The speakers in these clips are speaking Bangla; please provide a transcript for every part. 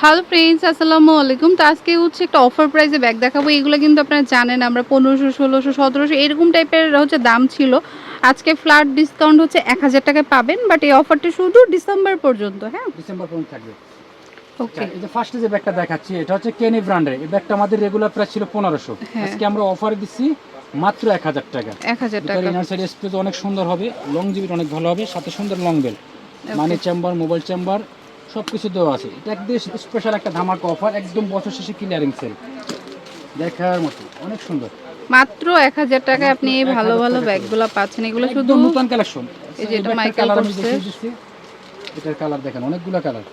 হ্যালো ফ্রেন্ডস আসসালামু আলাইকুম। তো আজকে হচ্ছে একটা অফার প্রাইসে ব্যাগ দেখাবো। এগুলো কিন্তু আপনারা জানেন আমরা পনেরোশো ষোলোশো সতেরোশো এরকম টাইপের হচ্ছে দাম ছিল। আজকে ফ্ল্যাট ডিসকাউন্ট হচ্ছে এক হাজার টাকায় পাবেন বাট এই অফারটা শুধু ডিসেম্বর পর্যন্ত হ্যাঁ? ডিসেম্বর পর্যন্ত থাকবে। ওকে আচ্ছা, এই যে ফার্স্টে যে ব্যাগটা দেখাচ্ছি এটা হচ্ছে কেনি ব্র্যান্ডের এই ব্যাগটা আমাদের রেগুলার প্রাইস ছিল পনেরোশো। হ্যাঁ। আজকে আমরা অফার দিচ্ছি মাত্র এক হাজার টাকা। এক হাজার টাকা। ইনার সাইড স্পেস অনেক সুন্দর হবে লং জিবিট অনেক ভালো হবে সাথে সুন্দর long bell money chamber mobile chamber সব কিছু দেওয়া আছে। এটা একদম স্পেশাল একটা ধামাকা অফার একদম বছর শেষে ক্লিয়ারিং সেল দেখার মতো অনেক সুন্দর। মাত্র এক হাজার টাকায় আপনি এই ভালো ভালো ব্যাগগুলো পাচ্ছেন এগুলো শুধু নতুন কালেকশন এই যে এটা মাইকেল করছে। এটার কালার দেখেন অনেকগুলো কালার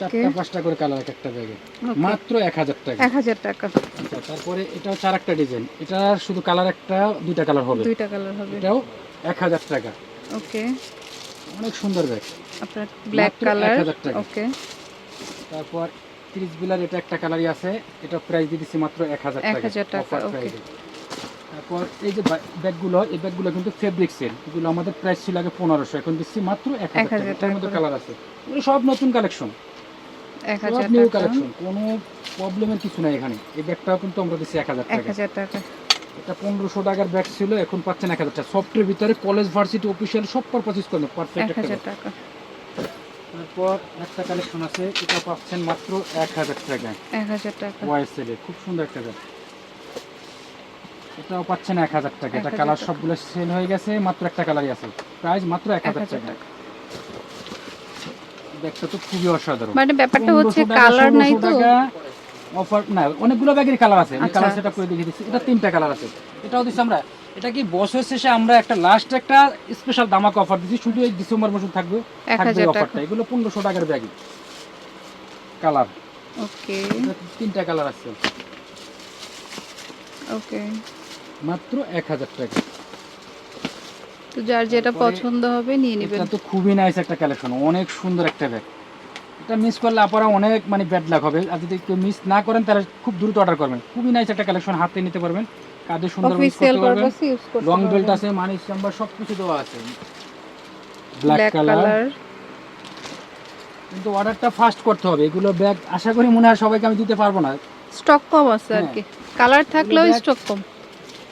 চারটা পাঁচটা করে কালার এক একটা ব্যাগে মাত্র এক হাজার টাকা। এক হাজার টাকা। আচ্ছা, তারপরে এটা হচ্ছে আর একটা ডিজাইন এটা শুধু কালার একটা দুইটা কালার হবে। দুইটা কালার হবে। এটাও এক হাজার টাকা। ওকে অনেক সুন্দর ব্যাগ আপনার ব্ল্যাক কালার ওকে তারপর তিরিশ বিলার এটা একটা কালারই আছে এটা প্রাইস দিয়ে দিচ্ছি মাত্র এক হাজার টাকা 1000 টাকা, এ। তারপর এই যে ব্যাগগুলো এই ব্যাগগুলো কিন্তু ফেব্রিক সেল এগুলো আমাদের প্রাইস ছিল আগে পনেরোশো এখন দিচ্ছি মাত্র এক হাজার 1000 টাকা এটার মধ্যে কালার আছে। এগুলো সব নতুন কালেকশন এক সব হাজার নিউ টাকা। কালেকশন কোনো প্রবলেমের কিছু নাই এখানে। এই ব্যাগটাও কিন্তু আমরা দিচ্ছি এক হাজার এক টাকা হাজার টাকা। এটা পনেরোশো টাকার ব্যাগ ছিল এখন পাচ্ছেন এক হাজার টাকা। সফটের ভিতরে কলেজ ভার্সিটি অফিসিয়াল সব পারপাস ইউজ করেন এক পারফেক্ট একটা হাজার টাকা। তারপর একটা কালেকশন আছে এটা পাচ্ছেন মাত্র এক হাজার টাকা। এক হাজার টাকা। ওয়াইস সেলে খুব সুন্দর একটা ব্যাগ। এটাও পাচ্ছেন এক হাজার টাকা। এটা কালার। সবগুলো সেল হয়ে গেছে মাত্র একটা কালারই আছে। প্রাইস মাত্র এক এক হাজার টাকা। ব্যাগটা তো খুবই অসাধারণ। মানে ব্যাপারটা হচ্ছে কালার নাই তো। অফার না অনেকগুলো ব্যাগের কালার আছে। আমি আচ্ছা। কালার সেটা করে দেখিয়ে দিচ্ছি। এটা তিনটা কালার আছে। এটাও দিচ্ছি আমরা। এটা কি বছর শেষে আমরা একটা লাস্ট একটা স্পেশাল দামাক অফার দিচ্ছি? শুধু এই ডিসেম্বর মাসে থাকবে থাকবে অফারটা এগুলো পনেরোশো টাকার ব্যাগই কালার ওকে তিনটা কালার আছে। ওকে মাত্র এক হাজার টাকা। তো যার যেটা পছন্দ হবে নিয়ে নেবেন। এটা তো খুবই নাইস একটা কালেকশন অনেক সুন্দর একটা ব্যাগ এটা মিস করলে আপনারা অনেক মানে ব্যাড লাগ হবে। আর যদি কেউ মিস না করেন তাহলে খুব দ্রুত অর্ডার করবেন। খুবই নাইস একটা কালেকশন হাতে নিতে পারবেন। কাঁধে সুন্দর ইউজ করতে পারবেন। লং বেল্ট আছে মানি চেম্বার সব কিছু দেওয়া আছে। ব্ল্যাক কালার কিন্তু অর্ডারটা ফাস্ট করতে হবে। এগুলো ব্যাগ আশা করি মনে হয় সবাইকে আমি দিতে পারব না। স্টক কম আছে আর হ্যাঁ। কি। কালার থাকলেও স্টক কম।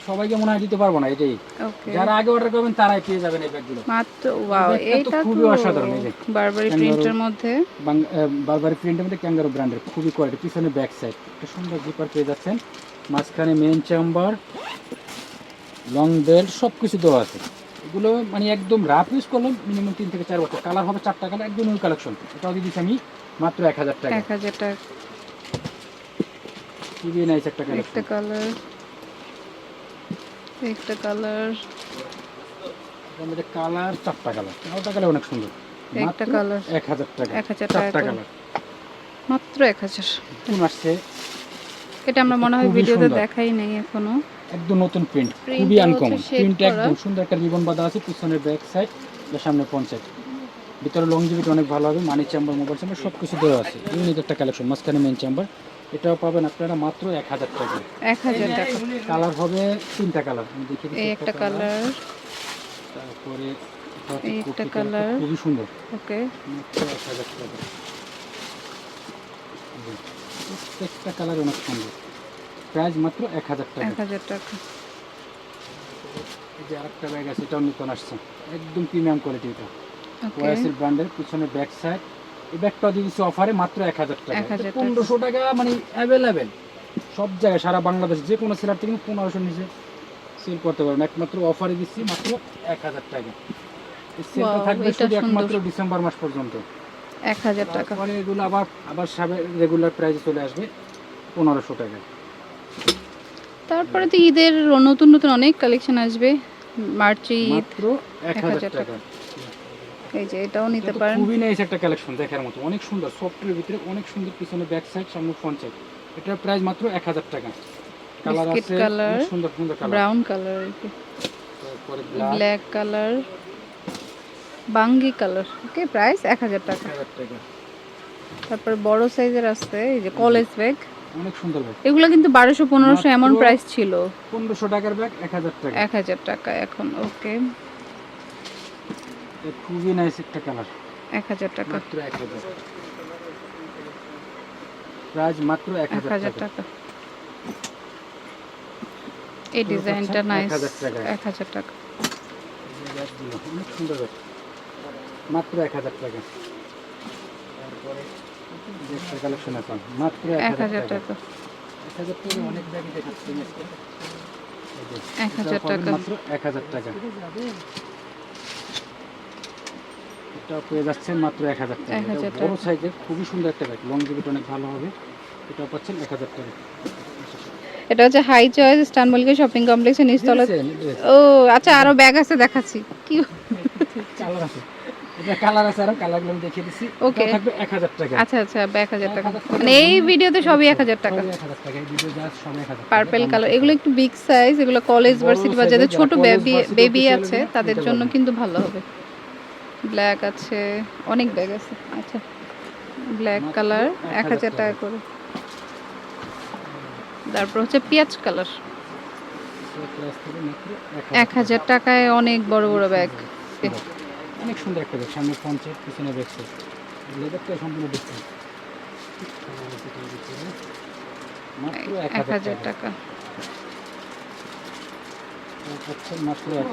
সবাইকে মনে হয় দিতে পারব না এটাই। যারা আগে অর্ডার করবেন তারাই পেয়ে যাবেন এই ব্যাগগুলো মাত্র ওয়াও এইটা খুবই অসাধারণ, এই যে। বারবারি প্রিন্টের মধ্যে। বারবারি প্রিন্টের মধ্যে ক্যাঙ্গারো ব্র্যান্ডের খুবই কোয়ালিটি পিছনে ব্যাক সাইড একটা সুন্দর জিপার পেয়ে যাচ্ছেন। মাঝখানে মেন চেম্বার লং বেল্ট সব কিছু দেওয়া আছে। এগুলো মানে একদম রাফ ইউজ করলাম মিনিমাম তিন থেকে চার বছর। কালার হবে চারটা কালার একদম নিউ কালেকশন এটাও দিয়ে দিচ্ছি আমি মাত্র এক হাজার টাকা। এক হাজার টাকা। খুবই নাইস একটা একটা কালার একটা কালার। কালার চারটা কালার। চারটা কালার অনেক সুন্দর। একটা কালার। এক হাজার টাকা। এক হাজার টাকা। কালার। মাত্র এক হাজার। আসছে এটা আমরা মনে হয় ভিডিওতে দেখাই নাই এখনও। একদম নতুন প্রিন্ট খুবই আনকমন প্রিন্ট। একদম সুন্দর একটা রিবন বাঁধা আছে পিছনের ব্যাক সাইড সামনে পঞ্চায়েত ভিতরে অনেক ভালো হবে মানি চেম্বার মোবাইল চেম্বার সব কিছু দেওয়া আছে। ইউনিক একটা কালেকশন মাঝখানে মেন চেম্বার এটাও পাবেন আপনারা মাত্র এক হাজার টাকা। এক হাজার টাকা। কালার হবে তিনটা কালার। একটা কালার। তারপরে একটা colour। খুবই সুন্দর। ওকে। মাত্র এক হাজার টাকা। প্রত্যেকটা কালার অনেক সুন্দর। প্রাইস মাত্র এক হাজার টাকা। এক হাজার টাকা। এই যে আরেকটা ব্যাগ আছে এটাও নতুন আসছে। একদম প্রিমিয়াম কোয়ালিটি এটা। ওয়াইসির ব্র্যান্ডের পিছনে ব্যাক সাইড। এই ব্যাগটা দিয়ে দিচ্ছি অফারে মাত্র এক হাজার টাকা। 1000 টাকা। পনেরোশো টাকা মানে অ্যাভেলেবেল সব জায়গায় সারা বাংলাদেশ যে কোনো সেলার থেকে পনেরোশো নিচে সেল করতে পারবেন। একমাত্র অফারে দিচ্ছি মাত্র এক হাজার টাকা। সেলটা থাকবে শুধু একমাত্র ডিসেম্বর মাস পর্যন্ত। এক হাজার টাকা। তারপরে এগুলো আবার আবার রেগুলার প্রাইসে চলে আসবে পনেরোশো টাকা। তারপরে তো ঈদের নতুন নতুন অনেক কালেকশন আসবে। মার্চে ঈদ মাত্র এক হাজার টাকা। এই যে এটাও নিতে পারেন। খুবই নাইস একটা কালেকশন দেখার মতো। অনেক সুন্দর ভিতরে অনেক সুন্দর পিছনে ব্যাক সাইড সামনে ফ্রন্ট সাইড এটার প্রাইস মাত্র এক হাজার টাকা। কালার আছে সুন্দর সুন্দর কালার ব্রাউন কালার তারপরে ব্ল্যাক কালার বাঙ্গি কালার ওকে প্রাইস এক হাজার টাকা। হাজার টাকা। তারপর বড় সাইজের আছে এই যে কলেজ ব্যাগ অনেক সুন্দর ব্যাগ এগুলো কিন্তু বারোশো পনেরোশো এমন প্রাইস ছিল। পনেরোশো টাকার ব্যাগ এক হাজার টাকা। এক হাজার টাকা এখন ওকে খুবই নাইস একটা কালার এক হাজার টাকা মাত্র এক হাজার প্রাইস মাত্র এক হাজার টাকা এই ডিজাইনটা নাইস এক হাজার টাকা অনেক সুন্দর মাত্র এক হাজার টাকা তারপরে একটা কালেকশন এখন মাত্র এক হাজার টাকা এক হাজার টাকা অনেক ব্যাগই দেখাচ্ছি এক হাজার টাকা। মাত্র এক হাজার টাকা এটা পেয়ে যাচ্ছেন মাত্র এক হাজার টাকা। বড় সাইজের খুবই সুন্দর একটা ব্যাগ লং জিবিট অনেক ভালো হবে। এটা পাচ্ছেন এক হাজার টাকা। এটা হচ্ছে হাই চয়েস স্টানবলকে শপিং কমপ্লেক্সের নিচতলা ও আচ্ছা আরও ব্যাগ আছে দেখাচ্ছি। কি কালার আছে। এটা কালার আছে আর কালারগুলো দেখিয়ে Okay. এটা থাকবে এক হাজার টাকা। আচ্ছা আচ্ছা এক হাজার টাকা। 1000 টাকা। মানে এই ভিডিওতে সবই এক হাজার টাকা। 1000 টাকা। এই ভিডিও যা সবই 1000 টাকা। পার্পেল কালার এগুলো একটু বিগ সাইজ এগুলো কলেজ ভার্সিটি বা যাদের ছোট বেবি বেবি আছে তাদের জন্য কিন্তু ভালো হবে। ব্ল্যাক আছে অনেক ব্যাগ আছে। আচ্ছা ব্ল্যাক কালার এক হাজার টাকা। করে। তারপর হচ্ছে পেঁয়াজ কালার এক হাজার টাকায় অনেক বড় বড় ব্যাগ অনেক সুন্দর একটা ব্যাগ সামনে সেট পিছনে সেট লেদারটা সম্পূর্ণ এক হাজার টাকা।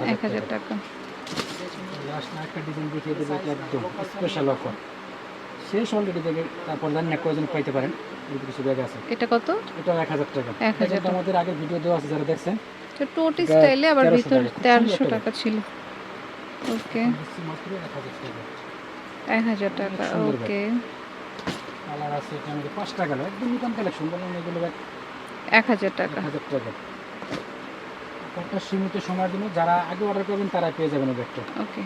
এক হাজার টাকা। লাস্ট একটা ডিজাইন দেখিয়ে দেবো একদম স্পেশাল অফার শেষ অলরেডি দেখে তারপর জানি না কয়জন পাইতে পারেন কিছু ব্যাগ আছে। এটা কত? এটা এক হাজার টাকা। 1000 এটা কিন্তু আমাদের আগে ভিডিও দেওয়া আছে যারা দেখছেন। টোটি স্টাইলে আবার 1300 ভিতর টাকা, তেরোশো টাকা ছিল। ওকে এক হাজার টাকা। এক হাজার টাকা। ওকে কালার আছে এটা আমাদের পাঁচ টাকা একদম কালেকশন বললাম এগুলো এক হাজার টাকা। এক হাজার টাকা। একটা সীমিত সময়ের জন্য যারা আগে অর্ডার করবেন তারা পেয়ে যাবেন এই ব্যাগটা। ওকে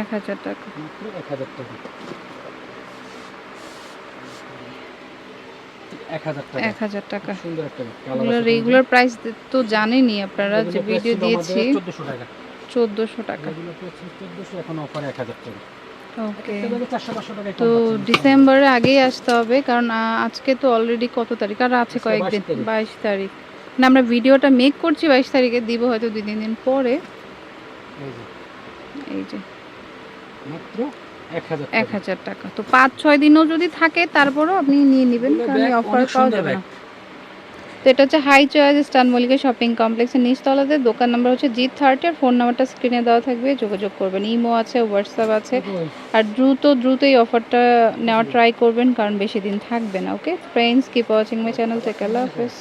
এক হাজার টাকা। মাত্র এক হাজার টাকা। এক হাজার টাকা। সুন্দর একটা রেগুলার প্রাইস তো জানেনই আপনারা যে ভিডিও দিয়েছি। চোদ্দশো টাকা। চোদ্দোশো টাকা। চোদ্দশো এখন অফার এক হাজার টাকা। তো ডিসেম্বরে আগেই আসতে হবে কারণ আজকে তো অলরেডি কত তারিখ? আর আছে কয়েকদিন বাইশ তারিখ। না আমরা ভিডিওটা মেক করছি বাইশ তারিখে দিব হয়তো দুই তিন দিন পরে। এই যে। মাত্র এক হাজার টাকা। তো পাঁচ ছয় দিনও যদি থাকে তারপরও আপনি নিয়ে নেবেন কারণ অফার পাওয়া যাবে না। তো এটা হচ্ছে হাই চয়েস স্টান মল্লিকের শপিং কমপ্লেক্সের নিচতলাতে। দোকান নাম্বার হচ্ছে জি থার্টি আর ফোন নাম্বারটা স্ক্রিনে দেওয়া থাকবে যোগাযোগ করবেন। ইমো আছে হোয়াটসঅ্যাপ আছে। আর দ্রুত দ্রুত এই অফারটা নেওয়া ট্রাই করবেন কারণ বেশি দিন থাকবে না okay friends keep watching my channel থেকে আল্লাহ হাফেজ।